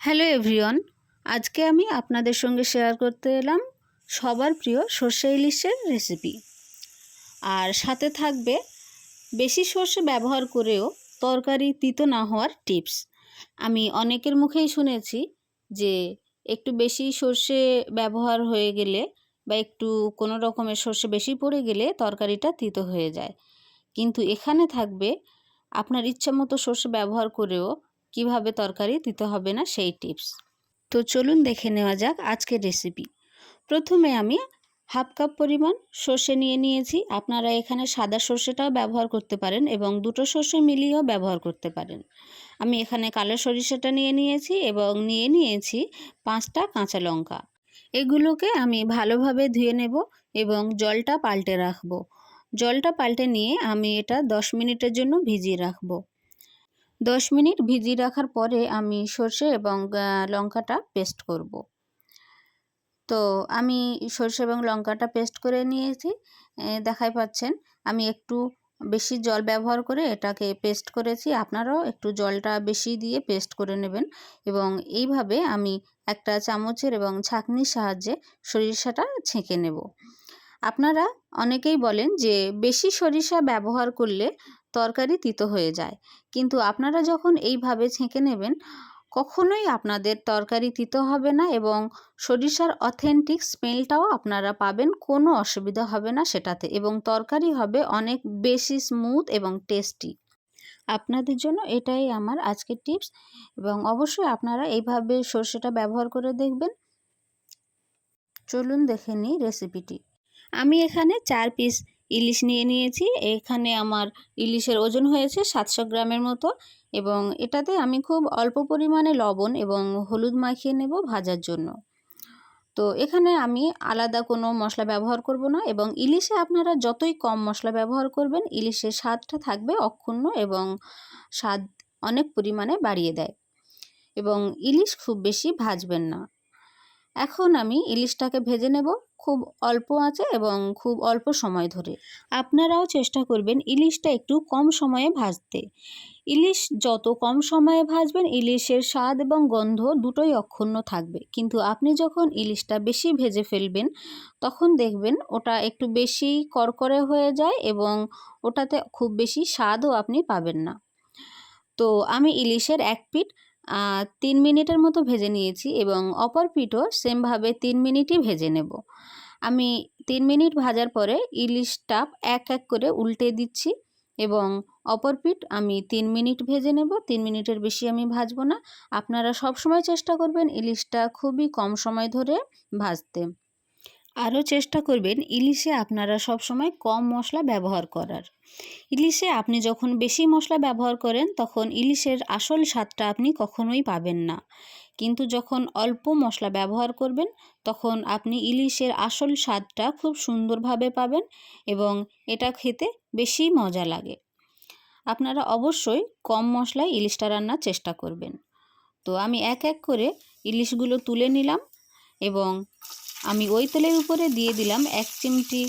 Hello everyone, আজকে আমি আপনাদের সঙ্গে শেয়ার করতে এলাম সবার প্রিয় সর্ষে ইলিশের রেসিপি। আর সাথে থাকবে বেশি সর্ষে ব্যবহার করেও তরকারি তিতো না হওয়ার টিপস। আমি অনেকের মুখেই শুনেছি যে একটু বেশি সর্ষে ব্যবহার হয়ে গেলে বা একটু কোনো রকমের সর্ষে বেশি পড়ে গেলে তরকারিটা তিতো হয়ে যায়। কিন্তু এখানে থাকবে, আপনার ইচ্ছা মতো সর্ষে ব্যবহার করেও কীভাবে তরকারি দিতে হবে না সেই টিপস। তো চলুন দেখে নেওয়া যাক আজকের রেসিপি প্রথমে আমি হাফ কাপ পরিমাণ সর্ষে নিয়ে নিয়েছি। আপনারা এখানে সাদা সর্ষেটাও ব্যবহার করতে পারেন এবং দুটো সর্ষে মিলিয়েও ব্যবহার করতে পারেন। আমি এখানে কালো সরিষাটা নিয়ে নিয়েছি এবং নিয়ে নিয়েছি পাঁচটা কাঁচা লঙ্কা। এগুলোকে আমি ভালোভাবে ধুয়ে নেব এবং জলটা পাল্টে রাখব। জলটা পাল্টে নিয়ে আমি এটা দশ মিনিটের জন্য ভিজিয়ে রাখব। দশ মিনিট ভিজিয়ে রাখার পরে আমি সর্ষে এবং লঙ্কাটা পেস্ট করব। তো আমি সর্ষে এবং লঙ্কাটা পেস্ট করে নিয়েছি। দেখাই পাচ্ছেন, আমি একটু বেশি জল ব্যবহার করে এটাকে পেস্ট করেছি। আপনারাও একটু জলটা বেশি দিয়ে পেস্ট করে নেবেন এবং এইভাবে আমি একটা চামচের এবং ছাঁকনির সাহায্যে সরিষাটা ছেঁকে নেব। আপনারা অনেকেই বলেন যে বেশি সরিষা ব্যবহার করলে তরকারি তিতো হয়ে যায়। কিন্তু আপনারা যখন এইভাবে ছেঁকে নেবেন, কখনোই আপনাদের তরকারি তিতো হবে না এবং সরিষার অথেন্টিক স্মেলটাও আপনারা পাবেন, কোনো অসুবিধা হবে না সেটাতে এবং তরকারি হবে অনেক বেশি স্মুথ এবং টেস্টি আপনাদের জন্য এটাই আমার আজকের টিপস এবং অবশ্যই আপনারা এইভাবে সর্ষেটা ব্যবহার করে দেখবেন। চলুন দেখে নিই রেসিপিটি আমি এখানে চার পিস ইলিশ নিয়ে নিয়েছি। এখানে আমার ইলিশের ওজন হয়েছে সাতশো গ্রামের মতো এবং এটাতে আমি খুব অল্প পরিমাণে লবণ এবং হলুদ মাখিয়ে নেব ভাজার জন্য। তো এখানে আমি আলাদা কোনো মশলা ব্যবহার করব না এবং ইলিশে আপনারা যতই কম মশলা ব্যবহার করবেন, ইলিশের স্বাদটা থাকবে অক্ষুণ্ণ এবং স্বাদ অনেক পরিমাণে বাড়িয়ে দেয় এবং ইলিশ খুব বেশি ভাজবেন না। এখন আমি ইলিশটাকে ভেজে নেব খুব অল্প আছে এবং খুব অল্প সময় ধরে। আপনারাও চেষ্টা করবেন ইলিশটা একটু কম সময়ে ভাজতে। ইলিশ যত কম সময়ে ভাজবেন ইলিশের স্বাদ এবং গন্ধ দুটোই অক্ষুণ্ণ থাকবে। কিন্তু আপনি যখন ইলিশটা বেশি ভেজে ফেলবেন, তখন দেখবেন ওটা একটু বেশি করকরে হয়ে যায় এবং ওটাতে খুব বেশি স্বাদও আপনি পাবেন না। তো আমি ইলিশের এক পিঠ তিন মিনিটের মতো ভেজে নিয়েছি এবং অপর পিঠও সেমভাবে তিন মিনিটই ভেজে নেব। আমি তিন মিনিট ভাজার পরে ইলিশ টাপ এক এক করে উল্টে দিচ্ছি এবং অপর পিঠ আমি তিন মিনিট ভেজে নেব। তিন মিনিটের বেশি আমি ভাজবো না। আপনারা সব সময় চেষ্টা করবেন ইলিশটা খুবই কম সময় ধরে ভাজতে। আরও চেষ্টা করবেন ইলিশে আপনারা সবসময় কম মশলা ব্যবহার করার। ইলিশে আপনি যখন বেশি মশলা ব্যবহার করেন, তখন ইলিশের আসল স্বাদটা আপনি কখনোই পাবেন না। কিন্তু যখন অল্প মশলা ব্যবহার করবেন, তখন আপনি ইলিশের আসল স্বাদটা খুব সুন্দরভাবে পাবেন এবং এটা খেতে বেশি মজা লাগে। আপনারা অবশ্যই কম মশলায় ইলিশটা রান্নার চেষ্টা করবেন। তো আমি এক এক করে ইলিশগুলো তুলে নিলাম এবং আমি ওই তেলের উপরে দিয়ে দিলাম এক চিমটি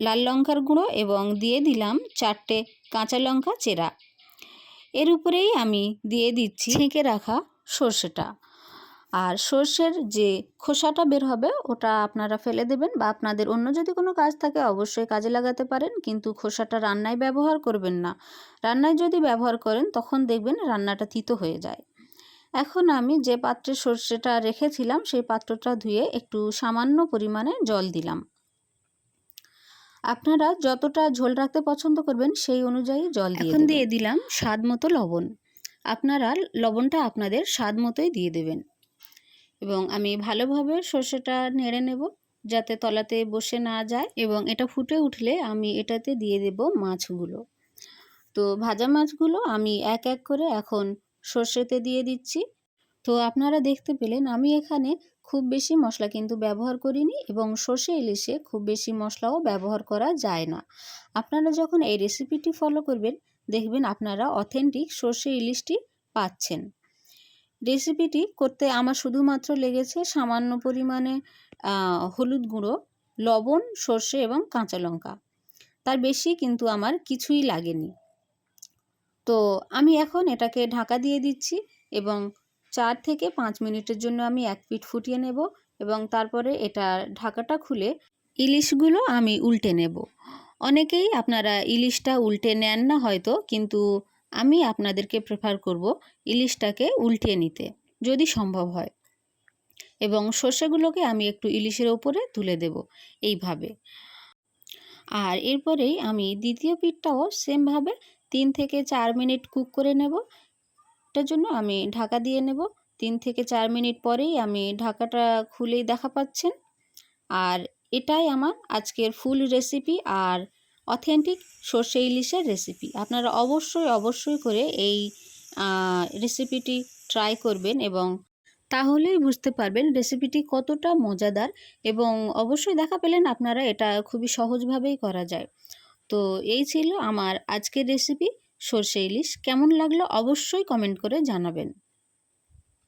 লাল লঙ্কার গুঁড়ো এবং দিয়ে দিলাম চারটে কাঁচা লঙ্কা চেরা। এর উপরেই আমি দিয়ে দিচ্ছি ছেঁকে রাখা সর্ষেটা। আর সর্ষের যে খোসাটা বের হবে ওটা আপনারা ফেলে দেবেন বা আপনাদের অন্য যদি কোনো কাজ থাকে অবশ্যই কাজে লাগাতে পারেন, কিন্তু খোসাটা রান্নায় ব্যবহার করবেন না। রান্নায় যদি ব্যবহার করেন তখন দেখবেন রান্নাটা তিতো হয়ে যায়। এখন আমি যে পাত্রে সর্ষেটা রেখেছিলাম সেই পাত্রটা ধুয়ে একটু সামান্য পরিমাণে জল দিলাম। আপনারা যতটা ঝোল রাখতে পছন্দ করবেন সেই অনুযায়ী জল দিয়ে এখন দিয়ে দিলাম স্বাদ মতো লবণ। আপনারা লবণটা আপনাদের স্বাদ মতোই দিয়ে দেবেন। এবং আমি ভালোভাবে সর্ষেটা নেড়ে নেব যাতে তলাতে বসে না যায় এবং এটা ফুটে উঠলে আমি এটাতে দিয়ে দেব মাছগুলো। তো ভাজা মাছগুলো আমি এক এক করে এখন সর্ষেতে দিয়ে দিচ্ছি। তো আপনারা দেখতে পেলেন আমি এখানে খুব বেশি মশলা কিন্তু ব্যবহার করিনি এবং সর্ষে ইলিশে খুব বেশি মশলাও ব্যবহার করা যায় না। আপনারা যখন এই রেসিপিটি ফলো করবেন, দেখবেন আপনারা অথেন্টিক সর্ষে ইলিশটি পাচ্ছেন। রেসিপিটি করতে আমার শুধুমাত্র লেগেছে সামান্য পরিমাণে হলুদ গুঁড়ো, লবণ, সর্ষে এবং কাঁচা লঙ্কা। তার বেশি কিন্তু আমার কিছুই লাগেনি। তো আমি এখন এটাকে ঢাকা দিয়ে দিচ্ছি এবং চার থেকে পাঁচ মিনিটের জন্য আমি এক পিঠ ফুটিয়ে নেব এবং তারপরে এটা ঢাকাটা খুলে ইলিশগুলো আমি উল্টে নেব। অনেকেই আপনারা ইলিশটা উল্টে নেন না হয়তো, কিন্তু আমি আপনাদেরকে প্রেফার করব ইলিশটাকে উল্টে নিতে, যদি সম্ভব হয়। এবং সর্ষেগুলোকে আমি একটু ইলিশের ওপরে তুলে দেব এইভাবে। আর এরপরেই আমি দ্বিতীয় পিঠটাও সেমভাবে তিন থেকে চার মিনিট কুক করে নেব। এটার জন্য আমি ঢাকা দিয়ে নেব। তিন থেকে চার মিনিট পরেই আমি ঢাকাটা খুলেই দেখা পাচ্ছেন। আর এটাই আমার আজকের ফুল রেসিপি আর অথেন্টিক সর্ষে ইলিশের রেসিপি। আপনারা অবশ্যই অবশ্যই করে এই রেসিপিটি ট্রাই করবেন এবং তাহলেই বুঝতে পারবেন রেসিপিটি কতটা মজাদার এবং অবশ্যই দেখা পেলেন আপনারা, এটা খুবই সহজভাবেই করা যায়। তো এই ছিল আমার আজকের রেসিপি সর্ষে ইলিশ কেমন লাগল অবশ্যই কমেন্ট করে জানাবেন।